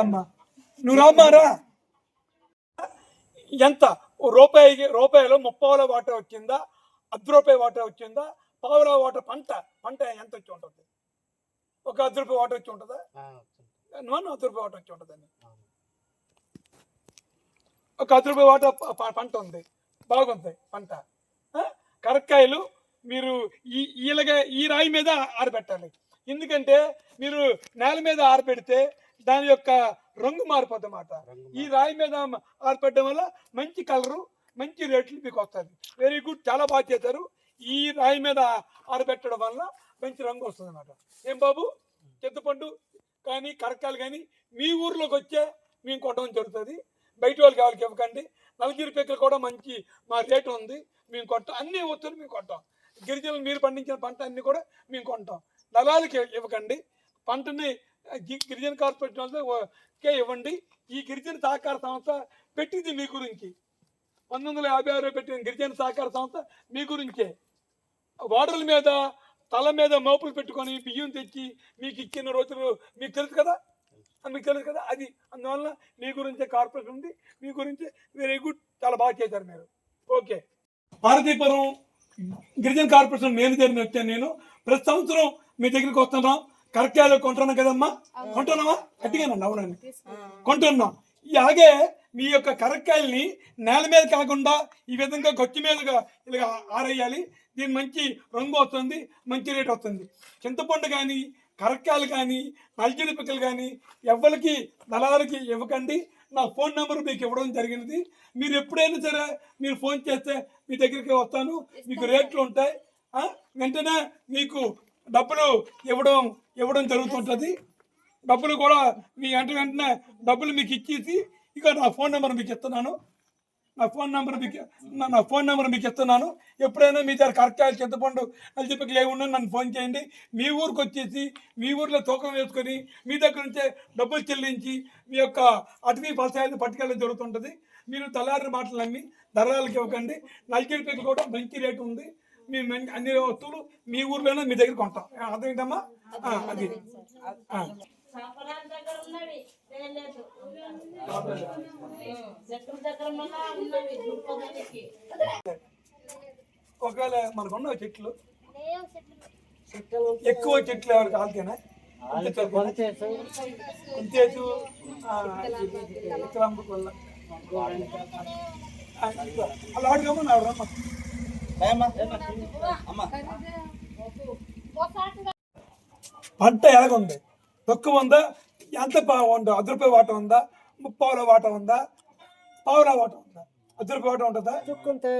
అమ్మా నువ్వు రామ్మారా ఎంత? రూపాయి రూపాయలు ముప్పావుల వాటర్ వచ్చిందా? అర్ధ రూపాయి వాటర్ వచ్చిందా? పావుల వాటర్ పంట పంట ఎంత వచ్చి ఉంటుంది? ఒక అర్ధ రూపాయి వాటర్ వచ్చి ఉంటుందా? నువ్వు అర్ధ రూపాయి వాటర్ వచ్చి ఉంటుందని ఒక అర్ధ రూపాయి వాటర్ పంట ఉంది. బాగుంది పంట? కరక్కాయలు మీరు ఈ ఈలగా ఈ రాయి మీద ఆరబెట్టాలి. ఎందుకంటే మీరు నేల మీద ఆరబెడితే దాని యొక్క రంగు మారిపోద్ది అన్నమాట ఈ రాయి మీద ఆరపెట్టడం వల్ల మంచి కలరు మంచి రేట్లు మీకు వస్తుంది వెరీ గుడ్ చాలా బాగా చేశారు. ఈ రాయి మీద ఆరబెట్టడం వల్ల మంచి రంగు వస్తుంది అన్నమాట ఏం బాబు? చింతపండు కానీ కరక్కాయలు కానీ మీ ఊర్లోకి వచ్చే మేము కొట్టడం జరుగుతుంది. బయట వాళ్ళకి ఎవరికి ఇవ్వకండి. నలగిరి పిక్కలు కూడా మంచి మా రేటు ఉంది. మేము కొంటాం. అన్ని వస్తువులు మేము కొంటాం. గిరిజనులు మీరు పండించిన పంట అన్ని కూడా మేము కొంటాం. దళాలకి ఇవ్వకండి. పంటని గిరిజన కార్పొరేషన్ వాళ్ళకే ఇవ్వండి. ఈ గిరిజన సహకార సంస్థ పెట్టింది మీ గురించి. పంతొమ్మిది వందల యాభై ఆరులో పెట్టిన గిరిజన సహకార సంస్థ మీ గురించే. వాడల మీద తల మీద మోపులు పెట్టుకొని బియ్యం తెచ్చి మీకు ఇచ్చిన రోజులు మీకు తెలుసు కదా? మీకు తెలుసు కదా? అది. అందువల్ల మీ గురించే కార్పొరేషన్ ఉంది. మీ గురించి వెరీ గుడ్. చాలా బాగా చేశారు మీరు. ఓకే. భారతీపురం గిరిజన కార్పొరేషన్ మేనేజర్ని వచ్చాను నేను ప్రతి సంవత్సరం మీ దగ్గరికి వస్తున్నాం. కరక్కాయలు కొంటున్నాం కదమ్మా? కొంటున్నావా? గట్టిగానండి అవునండి కొంటున్నాం. ఇలాగే మీ యొక్క కరక్కాయల్ని నేల మీద కాకుండా ఈ విధంగా గొచ్చి మీదగా ఇలా ఆరేయాలి. దీని మంచి రంగు వస్తుంది మంచి రేట్ వస్తుంది. చింతపండు కానీ కరక్కాయలు కానీ నల్జిడి పిక్కలు కానీ ఎవరికి దళాలకి ఇవ్వకండి. నా ఫోన్ నెంబర్ మీకు ఇవ్వడం జరిగినది. మీరు ఎప్పుడైనా సరే మీరు ఫోన్ చేస్తే మీ దగ్గరికి వస్తాను. మీకు రేట్లు ఉంటాయి. వెంటనే మీకు డబ్బులు ఇవ్వడం ఇవ్వడం జరుగుతుంటుంది. డబ్బులు కూడా మీ వెంట వెంటనే డబ్బులు మీకు ఇచ్చేసి ఇక నా ఫోన్ నెంబర్ మీకు ఇస్తున్నాను. నా ఫోన్ నెంబర్ మీకు నా- నా ఫోన్ నెంబర్ మీకు ఇస్తున్నాను. ఎప్పుడైనా మీ దగ్గర కరక్కాయలు చింతపండు అల్చిపికలు ఏమున్నా నన్ను ఫోన్ చేయండి. మీ ఊరికి వచ్చేసి మీ ఊర్లో తూకం వేసుకొని మీ దగ్గర నుంచే డబ్బులు చెల్లించి మీ యొక్క అటవీ ఫలసాయాన్ని పట్టుకెళ్ళడం జరుగుతుంటుంది. మీరు దళారి మాటలు నమ్మి దళాలకి ఇవ్వకండి. నల్కిడి కూడా మంచి రేటు ఉంది. మీ మం- అన్ని వస్తువులు మీ ఊర్లోనే మీ దగ్గర కొంటాం అర్థమైందమ్మా ఆ, అది ఒకవేళ మనకు ఉన్న చెట్లు ఎక్కువ చెట్లు కొంచేసు విక్రాంబు కొల్ల అలా అడుగమ్మా పంట ఎలాగుంది? తక్కువ ఉందా? ఎంత బాగుందో అర్ధ రూపాయి వాట ఉందా? ముప్పావుల వాట ఉందా? పావుల వాట ఉందా? అర్ధ రూపాయి వాట ఉంటుందా? తుక్కుంటే?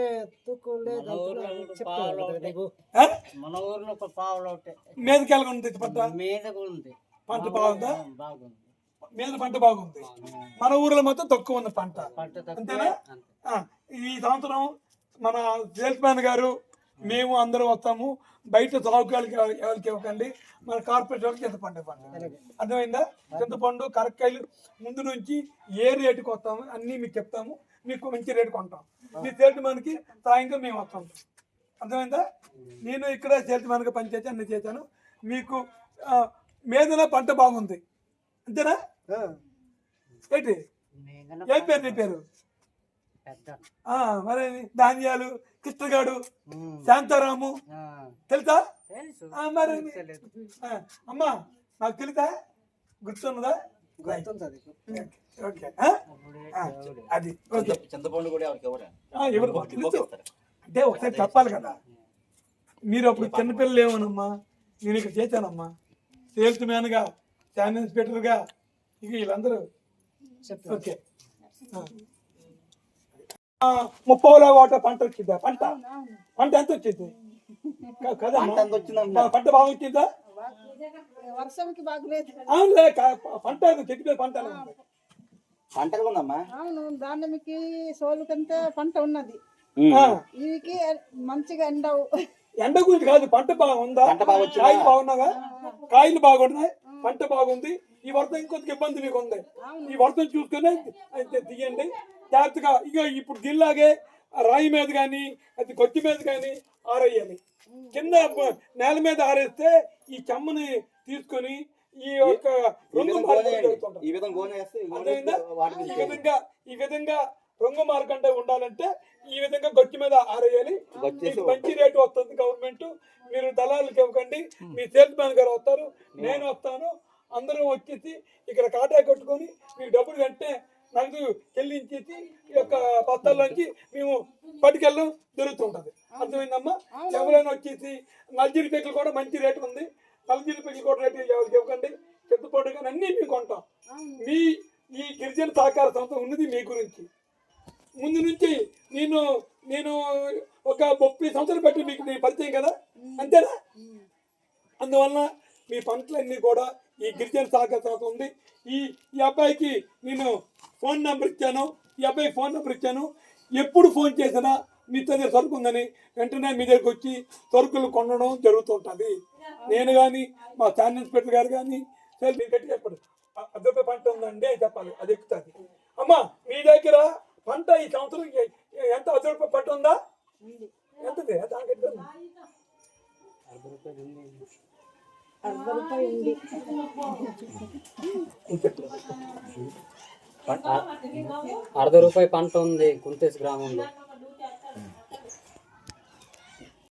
మన ఊర్లో ఒక పావులు మీదకి ఎలాగుంది పంట? మీద ఉంది. పంట బాగుందా? బాగుంది. మీద పంట బాగుంది. మన ఊర్లో మాత్రం తక్కువ ఉంది పంట. పంట అంతేనా? ఈ సంవత్సరం మన సేల్స్ మ్యాన్ గారు మేము అందరూ వస్తాము. బయట సాగుకాలకి ఎవరికి ఇవ్వకండి. మన కార్పొరేట్ వాళ్ళకి చింతపండు ఇవ్వండి. అర్థమైందా? చింతపండు కరక్కాయలు ముందు నుంచి ఏ రేటుకి వస్తాము అన్నీ మీకు చెప్తాము. మీకు మంచి రేటు కొంటాం. మీ సేల్స్ మ్యాన్కి సాయంత్రం మేము వస్తాం. అర్థమైందా? నేను ఇక్కడ సేల్స్ మ్యాన్గా పనిచేసి అన్ని చేశాను. మీకు మీదన పంట బాగుంది. అంతేనా? ఏంటి? మీదన ఏం పేరు నీ పేరు? మరి ధాన్యాలు కృష్ణగాడు. శాంతారాము. ఆ, తెలుసా? మరి అమ్మా నాకు తెలుసా? గుర్తున్నదా. అది చింతపండు కూడా ఎవరికి ఇవ్వరా ఆ, ఎవరు మాకు తెలుసు. అంటే ఒకసారి చెప్పాలి కదా. మీరు అప్పుడు చిన్నపిల్లలు ఏమోనమ్మా? నేను ఇక్కడ చేశానమ్మా. సేల్స్ మ్యాన్గా శాన్ ఇన్స్పెక్టర్గా ఇక వీళ్ళందరూ. చెప్పు. ఓకే. ముప్పావుల వాట పంట వచ్చిందా? పంట? పంట ఎంత వచ్చింది? క- కదమ్మా పంట బాగా వచ్చిందా? వర్షంకి బాగలేదు అవునులే పంట చెట్టు మీద పంట? పంటలు ఉందమ్మా అవును దానిమ్మకి సోలుకంతా పంట ఉన్నది. ఇవికి మంచిగా ఎండవు ఎండ గురించి కాదు పంట బాగుందా? కాయలు బాగున్నావా? కాయలు బాగున్నాయి పంట బాగుంది. ఈ వర్షం ఇంకొంచెం ఇబ్బంది మీకు ఉంది. ఈ వర్షం చూసుకుని అయితే తీయండి. జాగ్రత్తగా ఇక ఇప్పుడు దీనిలాగే రాయి మీద కానీ అది కొద్ది మీద కానీ ఆరేయాలి. కింద నేల మీద ఆరేస్తే ఈ చెమ్మని తీసుకొని ఈ యొక్క రంగు. జరుగుతుంటారు ఈ విధంగా ఈ. విధంగా రంగు మార్కంటే ఉండాలంటే ఈ విధంగా గొట్టి మీద ఆరేయాలి. మంచి రేటు వస్తుంది గవర్నమెంట్. మీరు దళాలకు ఇవ్వకండి. మీ సేల్స్ మ్యాన్ గారు వస్తారు. నేను వస్తాను. అందరం వచ్చేసి ఇక్కడ కాటా కట్టుకొని మీకు డబ్బులు వెంటనే నగదు చెల్లించేసి ఈ యొక్క బస్తాల్లోంచి మేము పట్టుకెళ్ళడం జరుగుతుంటది. అర్థమైందమ్మా? ఎవరైనా వచ్చేసి నల్జీరి పెగ్గులు కూడా మంచి రేటు ఉంది. నల్జీరి పెగ్గులు కూడా రేటు ఇవ్వకండి. చెత్తపోటు కానీ అన్నీ మేము కొంటాం. మీ ఈ గిరిజన సహకార సంస్థ ఉన్నది మీ గురించి. ముందు నుంచి నేను నేను ఒక ముప్పై సంవత్సరాలు బట్టి మీకు నేను పరిచయం కదా? అంతేనా? అందువలన మీ పంటలన్నీ కూడా ఈ గిరిజన సహకార సంస్థ ఉంది. ఈ ఈ అబ్బాయికి నేను ఫోన్ నెంబర్ ఇచ్చాను ఈ అబ్బాయికి ఫోన్ నెంబర్ ఇచ్చాను. ఎప్పుడు ఫోన్ చేసినా మీ దగ్గర సరుకు ఉందని వెంటనే మీ దగ్గరికి వచ్చి సరుకులు కొనడం జరుగుతుంటుంది. నేను కానీ మా శాన్ ఇన్స్పెక్టర్ గారు కానీ సరే మీరు గట్టి చెప్పండి. రూపాయి పంట ఉందండి అని చెప్పాలి అది ఎక్కుతుంది. అమ్మా మీ దగ్గర పంట ఈ సంవత్సరం ఎంత అర్ధ రూపాయి పంట ఉందా? ఎంతది? దానికి? అర్ధ రూపాయి అర్ధ రూపాయి పంట ఉంది కుంతేస్ గ్రామంలో.